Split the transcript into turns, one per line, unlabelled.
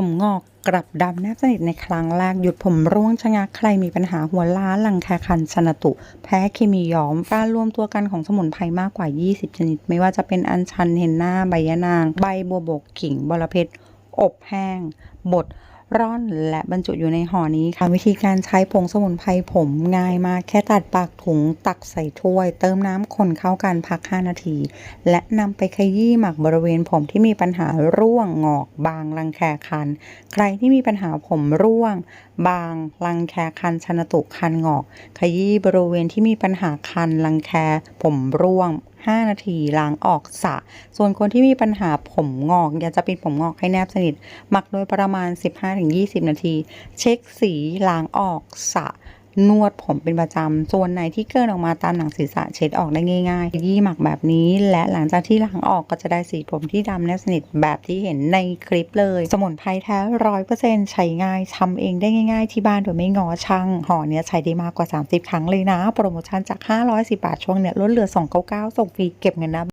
ผมงอกกลับดำแนบสนิทในครั้งแรกหยุดผมร่วงชะงักใครมีปัญหาหัวล้านหลังแคคันชนตุ แพ้เคมีย้อมการรวมตัวกันของสมุนไพรมากกว่า 20 ชนิด ไม่ว่าจะเป็นอัญชันเฮนนาใบยะนาง ใบบัวบกขิงบรเพชรอบแห้งบด ร่อนและบรรจุอยู่ในห่อนี้ค่ะ วิธีการใช้ผงสมุนไพรผมง่ายมาก แค่ตัดปากถุงตักใส่ถ้วย เติมน้ำคนเข้ากันพัก 5 นาที และนำไปขยี้หมักบริเวณผมที่มีปัญหาร่วงงอกบางรังแคคัน ใครที่มีปัญหาผมร่วง บางรังแคคันชนตุคันงอก ขยี้บริเวณที่มีปัญหาคันรังแคผมร่วง 5 นาทีล้างออกสระ ส่วนคนที่มีปัญหาผมงอก อยากจะปิดผมงอกให้แนบสนิท หมักโดยประมาณ 15-20 นาที เช็คสีล้างออกสระ นวดผมเป็นประจำส่วนไหนที่เกินออกมาตามหนังศีรษะเช็ดออกได้ง่ายๆยี่หมักแบบนี้ และหลังจากที่ล้างออกก็จะได้สีผมที่ดำแนบสนิทแบบที่เห็นในคลิปเลย สมุนไพรแท้ร้อยเปอร์เซ็นต์ใช้ง่ายทำเองได้ง่าย ๆ ที่บ้านโดยไม่งอช่างห่อเนี้ยใช้ได้มากกว่า 30 ครั้งเลยนะ โปรโมชั่นจาก 510 บาทช่วงเนี้ยลดเหลือ 299 ส่งฟรีเก็บเงินนะ